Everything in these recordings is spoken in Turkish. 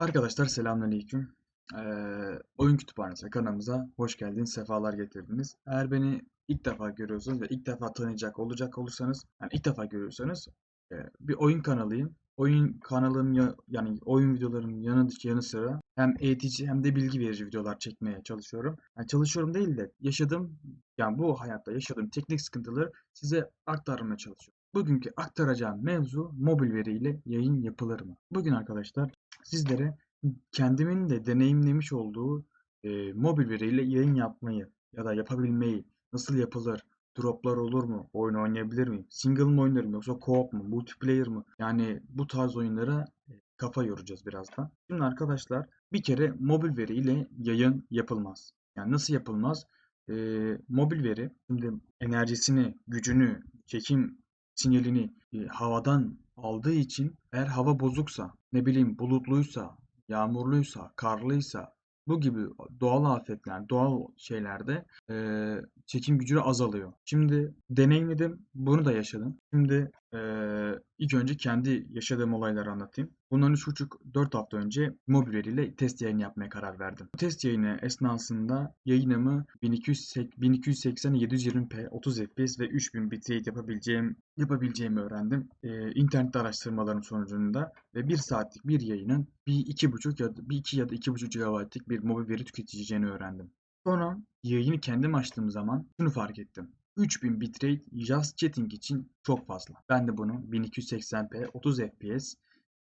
Arkadaşlar selamünaleyküm. Eee Oyun Kütüphanesi kanalımıza hoş geldiniz, sefalar getirdiniz. Eğer beni ilk defa görüyorsanız ve ilk defa tanıyacak olacak olursanız, yani ilk defa görüyorsanız eee, bir oyun kanalıyım. Oyun kanalım ya, yani oyun videolarının yanı, yanı sıra hem eğitici hem de bilgi verici videolar çekmeye çalışıyorum. Yani çalışıyorum değil de yaşadığım, yani bu hayatta yaşadığım teknik sıkıntıları size aktarmaya çalışıyorum. Bugünkü aktaracağım mevzu mobil veriyle yayın yapılır mı? Bugün arkadaşlar sizlere kendimin de deneyimlemiş olduğu e, mobil veriyle yayın yapmayı ya da yapabilmeyi nasıl yapılır, droplar olur mu, oyun oynayabilir miyim, single mı oynarım yoksa co-op mu, multiplayer mı? Yani bu tarz oyunlara e, kafa yoracağız birazdan. Şimdi arkadaşlar bir kere mobil veriyle yayın yapılmaz. Yani nasıl yapılmaz? E, mobil veri şimdi enerjisini, gücünü, çekim sinyalini e, havadan aldığı için eğer hava bozuksa, ne bileyim bulutluysa, yağmurluysa, karlıysa bu gibi doğal afetler, doğal şeylerde eee, çekim gücü azalıyor. Şimdi deneyimledim, bunu da yaşadım. Şimdi eee, ilk önce kendi yaşadığım olayları anlatayım. Bundan 3,5-4 hafta önce mobil veriyle test yayını yapmaya karar verdim. Bu test yayını esnasında yayınımı 1280 720p 30 fps ve 3000 bitrate yapabileceğim yapabileceğimi öğrendim. Ee, internette araştırmalarım sonucunda ve 1 saatlik bir yayının bir 2,5 ya da bir 2 ya da 2,5 GB'lık bir mobil veri tüketeceğini öğrendim. Sonra yayını kendim açtığım zaman şunu fark ettim. 3000 bitrate just chatting için çok fazla. Ben de bunu 1280p 30 fps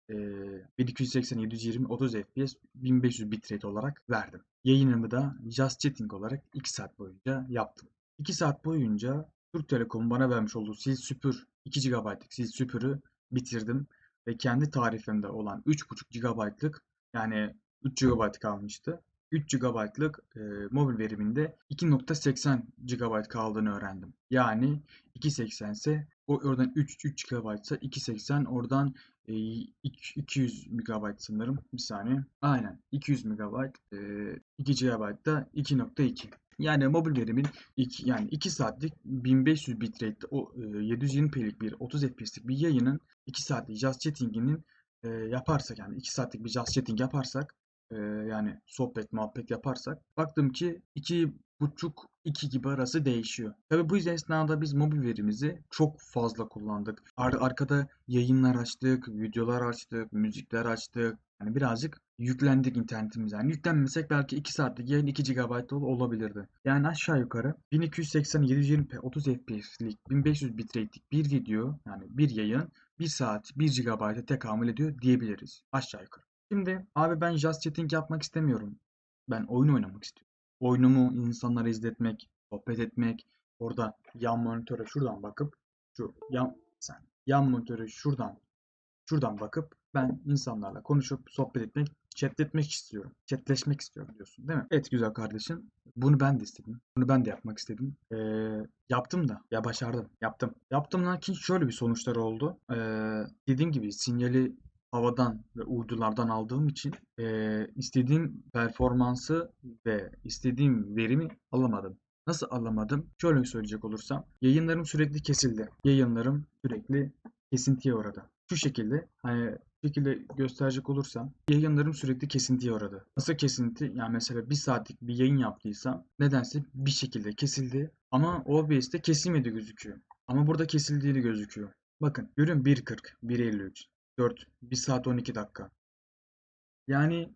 eee 1280 720 30 fps 1500 bitrate olarak verdim. Yayınımı da just chatting olarak 2 saat boyunca yaptım. 2 saat boyunca Türk Telekom bana vermiş olduğu sil süpür 2 GB'lık sil süpürü bitirdim ve kendi tarifimde olan 3.5 GB'lık yani 3 GB kalmıştı. 3 GB'lık e, mobil veriminde 2.80 GB kaldığını öğrendim. Yani 2.80 ise o oradan 3 3 GB ise 2.80 oradan e, 200 MB sanırım. Bir saniye. Aynen 200 MB e, 2 GB da 2.2. Yani mobil verimin iki, yani 2 saatlik 1500 bitrate o e, 720p'lik bir 30 fps'lik bir yayının 2 saatlik just chatting'inin e, yaparsak yani 2 saatlik bir just chatting yaparsak e, yani sohbet muhabbet yaparsak baktım ki iki buçuk iki gibi arası değişiyor. Tabi bu esnada biz mobil verimizi çok fazla kullandık. Ar arkada yayınlar açtık, videolar açtık, müzikler açtık. Yani birazcık yüklendik internetimize. Yani yüklenmesek belki 2 saatlik yayın 2 GB olabilirdi. Yani aşağı yukarı 1280 720p 30 fps'lik 1500 bitrate'lik bir video yani bir yayın 1 saat 1 GB'a tekamül ediyor diyebiliriz. Aşağı yukarı. Şimdi abi ben just chatting yapmak istemiyorum. Ben oyun oynamak istiyorum. Oyunumu insanlara izletmek, sohbet etmek, orada yan monitöre şuradan bakıp şu yan sen yan monitöre şuradan şuradan bakıp ben insanlarla konuşup sohbet etmek, chatletmek istiyorum. Chatleşmek istiyorum diyorsun değil mi? Evet güzel kardeşim. Bunu ben de istedim. Bunu ben de yapmak istedim. Ee, yaptım da. Ya başardım. Yaptım. Yaptım lakin şöyle bir sonuçlar oldu. Ee, dediğim gibi sinyali havadan ve uydulardan aldığım için eee, istediğim performansı ve istediğim verimi alamadım. Nasıl alamadım? Şöyle söyleyecek olursam yayınlarım sürekli kesildi. Yayınlarım sürekli kesintiye uğradı. Şu şekilde hani şekilde gösterecek olursam yayınlarım sürekli kesintiye uğradı. Nasıl kesinti? Yani mesela bir saatlik bir yayın yaptıysam nedense bir şekilde kesildi ama OBS'te kesilmedi gözüküyor. Ama burada kesildiği de gözüküyor. Bakın görün 1.40, 1.53. 4, 1 saat 12 dakika. Yani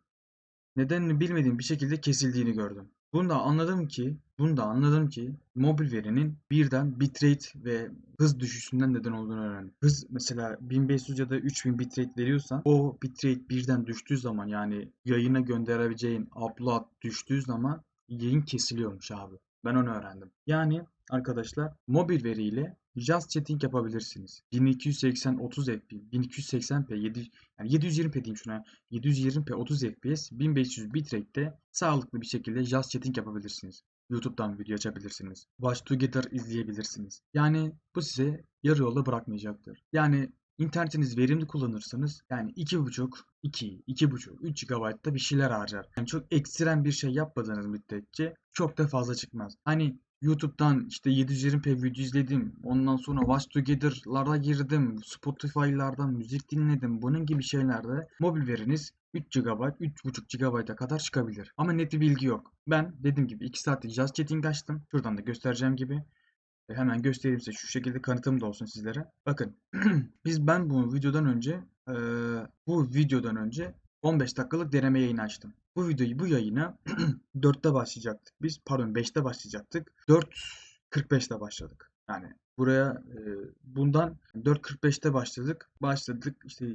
nedenini bilmediğim bir şekilde kesildiğini gördüm. Bunu da anladım ki, bunu da anladım ki mobil verinin birden bitrate ve hız düşüşünden neden olduğunu öğrendim. Hız mesela 1500 ya da 3000 bitrate veriyorsan o bitrate birden düştüğü zaman yani yayına gönderebileceğin upload düştüğü zaman yayın kesiliyormuş abi. Ben onu öğrendim. Yani arkadaşlar mobil veriyle Just chatting yapabilirsiniz. 1280 30 fps, 1280p, 7, yani 720p diyeyim şuna. 720p 30 fps, 1500 bitrate'de sağlıklı bir şekilde just chatting yapabilirsiniz. YouTube'dan video açabilirsiniz. Watch Together izleyebilirsiniz. Yani bu size yarı yolda bırakmayacaktır. Yani internetiniz verimli kullanırsanız yani 2.5, 2, 2.5, 3 GB'da bir şeyler harcar. Yani çok ekstrem bir şey yapmadığınız müddetçe çok da fazla çıkmaz. Hani YouTube'dan işte 720p video izledim. Ondan sonra Watch Together'lara girdim. Spotify'lardan müzik dinledim. Bunun gibi şeylerde mobil veriniz 3 GB, 3.5 GB'a kadar çıkabilir. Ama net bir bilgi yok. Ben dediğim gibi 2 saatlik just chatting açtım. Şuradan da göstereceğim gibi. E, Hemen göstereyim size şu şekilde kanıtım da olsun sizlere. Bakın biz ben bu videodan önce e, bu videodan önce 15 dakikalık deneme yayını açtım. Bu videoyu bu yayına 4'te başlayacaktık. Biz pardon 5'te başlayacaktık. 4.45'te başladık. Yani buraya e, bundan 4.45'te başladık. Başladık işte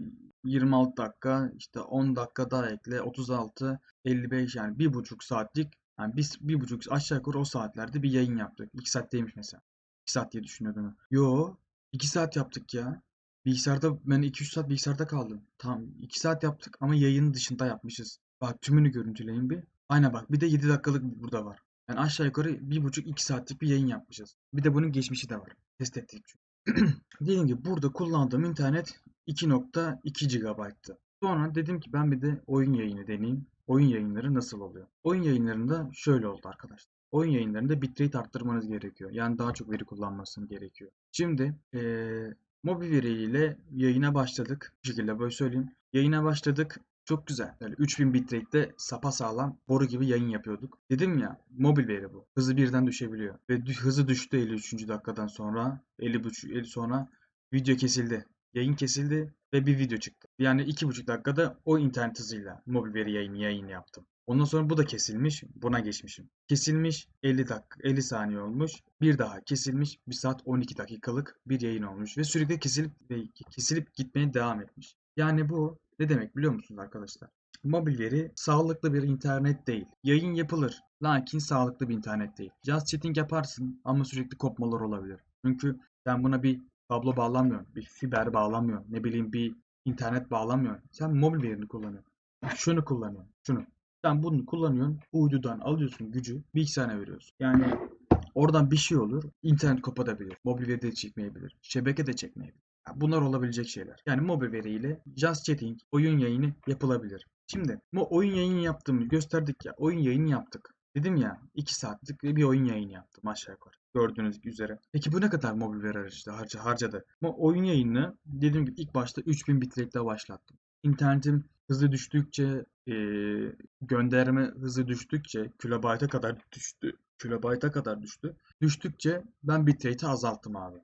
26 dakika işte 10 dakika daha ekle 36 55 yani bir buçuk saatlik yani biz bir buçuk aşağı yukarı o saatlerde bir yayın yaptık. 2 saatteymiş mesela. 2 saat diye düşünüyordum. Yo 2 saat yaptık ya. Bilgisayarda ben 2-3 saat bilgisayarda kaldım. Tamam 2 saat yaptık ama yayının dışında yapmışız. Bak tümünü görüntüleyin bir. Aynen bak bir de 7 dakikalık burada var. Yani aşağı yukarı 1,5-2 saatlik bir yayın yapmışız. Bir de bunun geçmişi de var. Test ettik çünkü. Dediğim gibi burada kullandığım internet 2.2 GB'tı. Sonra dedim ki ben bir de oyun yayını deneyeyim. Oyun yayınları nasıl oluyor? Oyun yayınlarında şöyle oldu arkadaşlar. Oyun yayınlarında bitrate arttırmanız gerekiyor. Yani daha çok veri kullanmasını gerekiyor. Şimdi eee mobil veriyle yayına başladık. Bu şekilde böyle söyleyeyim. Yayına başladık. Çok güzel. Yani 3000 bitrate'de sapasağlam boru gibi yayın yapıyorduk. Dedim ya mobil veri bu. Hızı birden düşebiliyor. Ve hızı düştü 53. dakikadan sonra. 50, 50 sonra video kesildi. Yayın kesildi ve bir video çıktı. Yani 2,5 dakikada o internet hızıyla mobil veri yayını yayın yaptım. Ondan sonra bu da kesilmiş. Buna geçmişim. Kesilmiş 50 dakika 50 saniye olmuş. Bir daha kesilmiş 1 saat 12 dakikalık bir yayın olmuş ve sürekli kesilip ve kesilip gitmeye devam etmiş. Yani bu ne demek biliyor musunuz arkadaşlar? Mobil veri sağlıklı bir internet değil. Yayın yapılır. Lakin sağlıklı bir internet değil. Just chatting yaparsın ama sürekli kopmalar olabilir. Çünkü sen buna bir kablo bağlamıyorsun. Bir fiber bağlamıyorsun. Ne bileyim bir internet bağlamıyorsun. Sen mobil verini kullanıyorsun. Şunu kullanıyorsun. Şunu. Sen bunu kullanıyorsun. Uydudan alıyorsun gücü. Bilgisayarına veriyorsun. Yani oradan bir şey olur. internet kopabilir. Mobil veri de çekmeyebilir. Şebeke de çekmeyebilir. Bunlar olabilecek şeyler. Yani mobil veriyle just chatting, oyun yayını yapılabilir. Şimdi bu oyun yayını yaptığımı gösterdik ya. Oyun yayını yaptık. Dedim ya 2 saatlik bir oyun yayını yaptım aşağı yukarı. Gördüğünüz üzere. Peki bu ne kadar mobil veri harcadı? harca- harcadı? Bu oyun yayını dediğim gibi ilk başta 3000 bitrate'de başlattım. İnternetim hızı düştükçe, eee, gönderme hızı düştükçe kilobayta kadar düştü. Kilobayta kadar düştü. Düştükçe ben bitrate'i azalttım abi.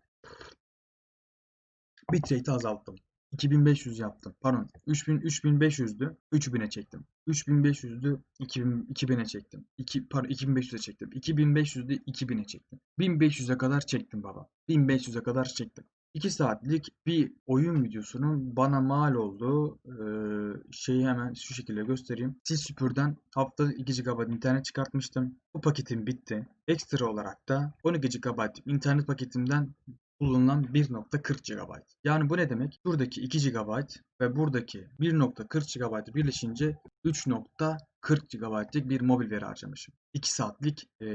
Bitrate'i azalttım. 2500 yaptım. Pardon. 3000 3500'dü. 3000'e çektim. 3500'dü. 2000 2000'e çektim. 2 pardon 2500'e çektim. 2500'dü 2000'e çektim. 1500'e kadar çektim baba. 1500'e kadar çektim. 2 saatlik bir oyun videosunun bana mal olduğu eee, şeyi hemen şu şekilde göstereyim. Süpür'den haftalık 2 GB internet çıkartmıştım. Bu paketim bitti. Ekstra olarak da 12 GB internet paketimden kullanılan 1.40 GB. Yani bu ne demek? Buradaki 2 GB ve buradaki 1.40 GB birleşince 3.40 GB'lik bir mobil veri harcamışım. 2 saatlik e,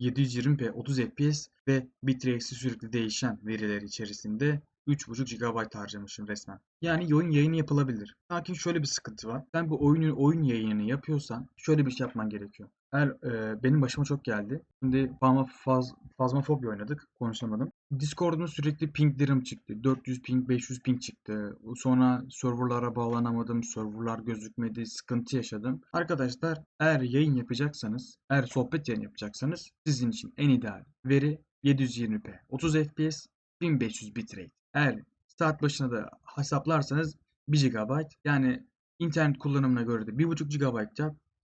720p 30 fps ve bitratesi sürekli değişen veriler içerisinde 3.5 GB harcamışım resmen. Yani oyun yayını yapılabilir. Lakin şöyle bir sıkıntı var. Sen bu oyunu oyun yayınını yapıyorsan şöyle bir şey yapman gerekiyor. Eğer e, benim başıma çok geldi. Şimdi Fazma faz, Phasmophobia oynadık. Konuşamadım. Discord'un sürekli pinglerim çıktı. 400 ping, 500 ping çıktı. Sonra serverlara bağlanamadım. Serverlar gözükmedi. Sıkıntı yaşadım. Arkadaşlar eğer yayın yapacaksanız, eğer sohbet yayın yapacaksanız sizin için en ideal veri 720p, 30 fps, 1500 bitrate. Eğer saat başına da hesaplarsanız 1 GB yani internet kullanımına göre de 1.5 GB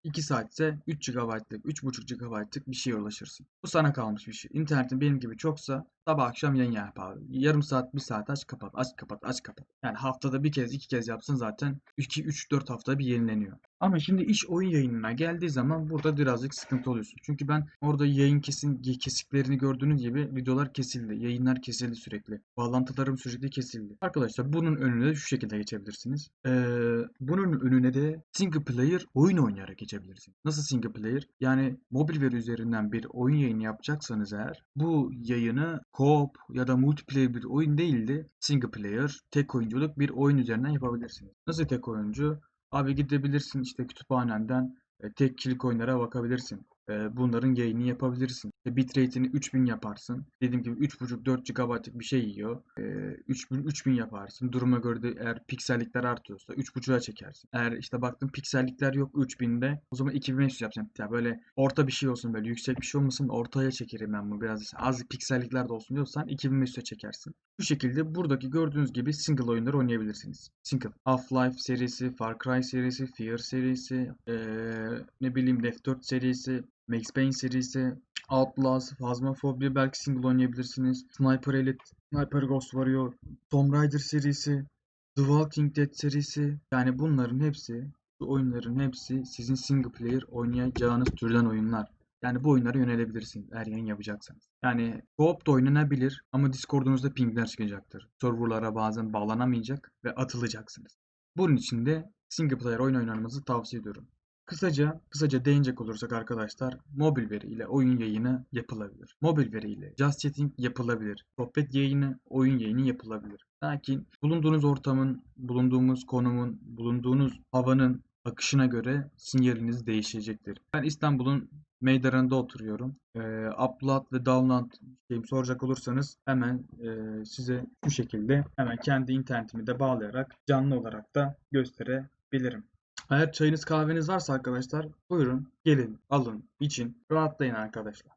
yap. 2 saatse 3 GB'lık, 3.5 GB'lık bir şeye ulaşırsın. Bu sana kalmış bir şey. İnternetin benim gibi çoksa sabah akşam yayın yap abi. Yarım saat, 1 saat aç kapat, aç kapat, aç kapat. Yani haftada bir kez, iki kez yapsın zaten 2, 3, 4 hafta bir yenileniyor. Ama şimdi iş oyun yayınına geldiği zaman burada birazcık sıkıntı oluyorsun. Çünkü ben orada yayın kesin kesiklerini gördüğünüz gibi videolar kesildi. Yayınlar kesildi sürekli. Bağlantılarım sürekli kesildi. Arkadaşlar bunun önüne şu şekilde geçebilirsiniz. Ee, bunun önüne de single player oyun oynayarak geçebilirsiniz. Nasıl single player? Yani mobil veri üzerinden bir oyun yayını yapacaksanız eğer bu yayını co-op ya da multiplayer bir oyun değil de single player, tek oyunculuk bir oyun üzerinden yapabilirsiniz. Nasıl tek oyuncu? Abi gidebilirsin işte kütüphanenden e, tek kişilik oyunlara bakabilirsin. E, bunların yayını yapabilirsin. Bitrate'ini 3000 yaparsın. Dediğim gibi 3.5-4 GB'lık bir şey yiyor. E, 3000 3000 yaparsın. Duruma göre de eğer piksellikler artıyorsa 3.5'a çekersin. Eğer işte baktın piksellikler yok 3000'de o zaman 2500 yapacaksın. Ya böyle orta bir şey olsun böyle yüksek bir şey olmasın ortaya çekerim ben bunu biraz az piksellikler de olsun diyorsan 2500'e çekersin. Bu şekilde buradaki gördüğünüz gibi single oyunları oynayabilirsiniz. Single. Half-Life serisi, Far Cry serisi, Fear serisi, ee, ne bileyim Left 4 serisi, Max Payne serisi, Outlast, Phasmophobia belki single oynayabilirsiniz. Sniper Elite, Sniper Ghost Warrior, Tomb Raider serisi, The Walking Dead serisi. Yani bunların hepsi, bu oyunların hepsi sizin single player oynayacağınız türden oyunlar. Yani bu oyunlara yönelebilirsiniz eğer yayın yapacaksanız. Yani co-op da oynanabilir ama Discord'unuzda pingler çıkacaktır. Serverlara bazen bağlanamayacak ve atılacaksınız. Bunun için de single player oyun oynamanızı tavsiye ediyorum. Kısaca, kısaca değinecek olursak arkadaşlar, mobil veri ile oyun yayını yapılabilir. Mobil veri ile just chatting yapılabilir. Sohbet yayını, oyun yayını yapılabilir. Lakin bulunduğunuz ortamın, bulunduğumuz konumun, bulunduğunuz havanın akışına göre sinyaliniz değişecektir. Ben İstanbul'un meydanında oturuyorum. E, upload ve download şeyim soracak olursanız hemen e, size bu şekilde hemen kendi internetimi de bağlayarak canlı olarak da gösterebilirim. Eğer çayınız kahveniz varsa arkadaşlar buyurun gelin alın için rahatlayın arkadaşlar.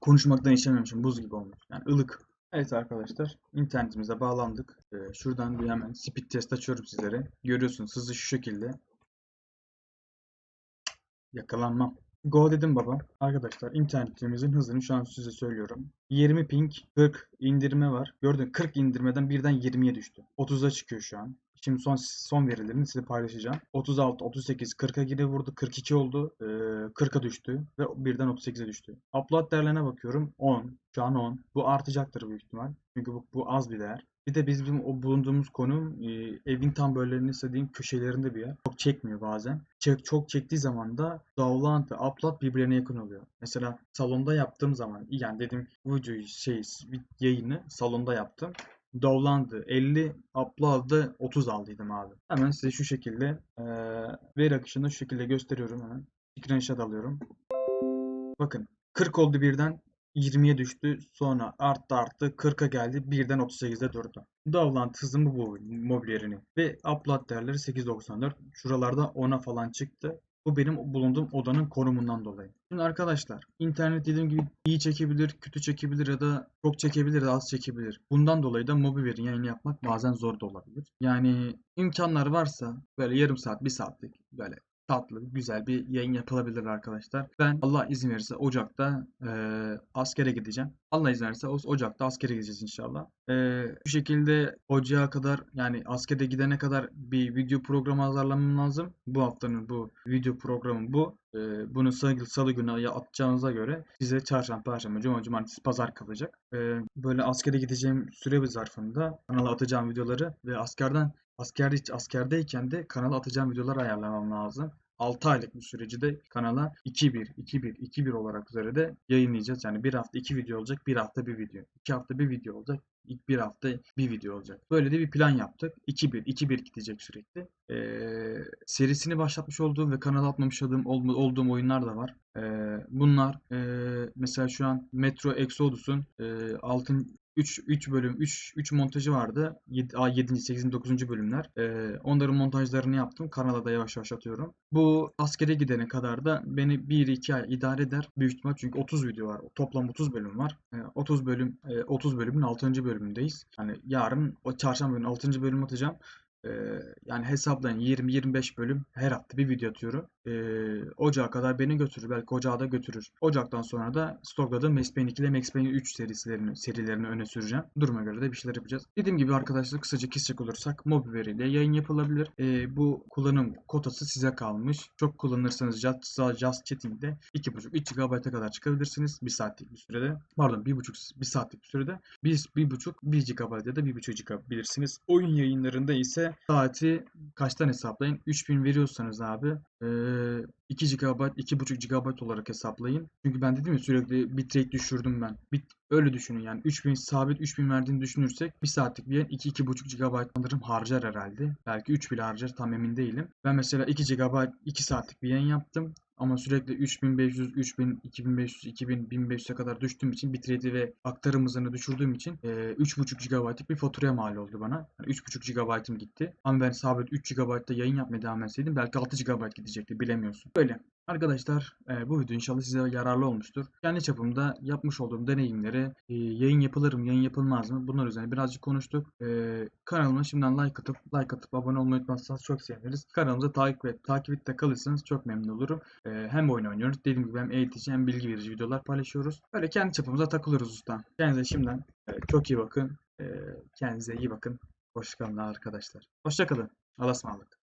Konuşmaktan işememişim buz gibi olmuş yani ılık. Evet arkadaşlar internetimize bağlandık. Ee, şuradan bir hemen speed test açıyorum sizlere. Görüyorsunuz hızı şu şekilde. Yakalanmam. Go dedim baba. Arkadaşlar internetimizin hızını şu an size söylüyorum. 20 ping 40 indirme var. Gördün 40 indirmeden birden 20'ye düştü. 30'a çıkıyor şu an. Şimdi son son verilerini size paylaşacağım. 36, 38, 40'a geri vurdu. 42 oldu. Ee, 40'a düştü. Ve birden 38'e düştü. Upload değerlerine bakıyorum. 10. Şu an 10. Bu artacaktır büyük ihtimal. Çünkü bu, bu az bir değer. Bir de bizim o bulunduğumuz konum e, evin tam böyle istediğim köşelerinde bir yer. Çok çekmiyor bazen. Çek, çok çektiği zaman da download ve upload birbirine yakın oluyor. Mesela salonda yaptığım zaman yani dedim bu videoyu şey yayını salonda yaptım. Download'ı 50, upload'ı 30 aldıydım abi. Hemen size şu şekilde e, veri akışını şu şekilde gösteriyorum hemen. Screenshot alıyorum. Bakın 40 oldu birden 20'ye düştü. Sonra arttı arttı. 40'a geldi. Birden 38'e durdu. Download hızımı bu mobil yerini. Ve upload değerleri 8.94. Şuralarda 10'a falan çıktı. Bu benim bulunduğum odanın konumundan dolayı. Şimdi arkadaşlar internet dediğim gibi iyi çekebilir, kötü çekebilir ya da çok çekebilir az çekebilir. Bundan dolayı da mobil veri yayını yapmak bazen zor da olabilir. Yani imkanlar varsa böyle yarım saat, bir saatlik böyle tatlı, güzel bir yayın yapılabilir arkadaşlar. Ben Allah izin verirse Ocak'ta e, askere gideceğim. Allah izin verirse Ocak'ta askere gideceğiz inşallah. E, bu şekilde Ocağa kadar yani askere gidene kadar bir video programı hazırlamam lazım. Bu haftanın bu video programı bu. E, bunu salı, salı günü atacağınıza göre size çarşamba, perşembe, cuma, cumartesi, pazar kalacak. E, böyle askere gideceğim süre bir zarfında kanala atacağım videoları ve askerden asker, askerdeyken de kanala atacağım videolar ayarlamam lazım. 6 aylık bir süreci de kanala 2-1, 2-1, 2-1 olarak üzere de yayınlayacağız. Yani bir hafta 2 video olacak, bir hafta bir video. 2 hafta bir video olacak, ilk bir hafta bir video olacak. Böyle de bir plan yaptık. 2-1, 2-1 gidecek sürekli. Ee, serisini başlatmış olduğum ve kanala atmamış olduğum, olduğum oyunlar da var. Ee, bunlar e, mesela şu an Metro Exodus'un e, altın 3 3 bölüm 3 3 montajı vardı. 7 7. 8. 9. bölümler. Ee, onların montajlarını yaptım. Kanala da yavaş yavaş atıyorum. Bu askere gidene kadar da beni 1-2 ay idare eder. Büyük ihtimal çünkü 30 video var. Toplam 30 bölüm var. Ee, 30 bölüm e, 30 bölümün 6. bölümündeyiz. Yani yarın o çarşamba günü 6. bölüm atacağım. Yani hesaplayın 20-25 bölüm her hafta bir video atıyorum. Ee, Ocağa kadar beni götürür. Belki Ocağa da götürür. Ocaktan sonra da stokladığım Max Payne 2 ile Max Payne 3 serilerini, serilerini öne süreceğim. Duruma göre de bir şeyler yapacağız. Dediğim gibi arkadaşlar kısaca kesecek olursak mobil veriyle yayın yapılabilir. Ee, bu kullanım kotası size kalmış. Çok kullanırsanız Just, Just Chatting'de 2.5-3 GB'a kadar çıkabilirsiniz. 1 saatlik bir sürede. Pardon 1.5 1 saatlik bir sürede. Biz 1.5 1 GB ya da 1.5 GB bilirsiniz. Oyun yayınlarında ise saati kaçtan hesaplayın? 3000 veriyorsanız abi 2 GB, 2.5 GB olarak hesaplayın. Çünkü ben dedim ya sürekli bitrate düşürdüm ben. Bit öyle düşünün yani 3000 sabit 3000 verdiğini düşünürsek 1 saatlik bir 2-2.5 GB sanırım harcar herhalde. Belki 3 bile harcar tam emin değilim. Ben mesela 2 GB 2 saatlik bir yayın yaptım. Ama sürekli 3500, 3000, 2500, 2000, 1500'e kadar düştüğüm için bitrate ve aktarım hızını düşürdüğüm için e, 3.5 GB'lık bir faturaya mal oldu bana. Yani 3.5 GB'ım gitti. Ama ben sabit 3 GB'da yayın yapmaya devam etseydim belki 6 GB gidecekti bilemiyorsun. Böyle. Arkadaşlar e, bu video inşallah size yararlı olmuştur. Kendi çapımda yapmış olduğum deneyimleri e, yayın yapılır mı, yayın yapılmaz mı bunlar üzerine birazcık konuştuk. E, kanalıma şimdiden like atıp like atıp abone olmayı unutmazsanız çok seviniriz. Kanalımıza takip et, takip de kalırsanız çok memnun olurum. Hem oyun oynuyoruz dediğim gibi hem eğitici hem bilgi verici videolar paylaşıyoruz. Böyle kendi çapımıza takılıyoruz usta. Kendinize şimdiden çok iyi bakın. Kendinize iyi bakın. Hoşçakalın arkadaşlar. Hoşçakalın. Allah'a ısmarladık.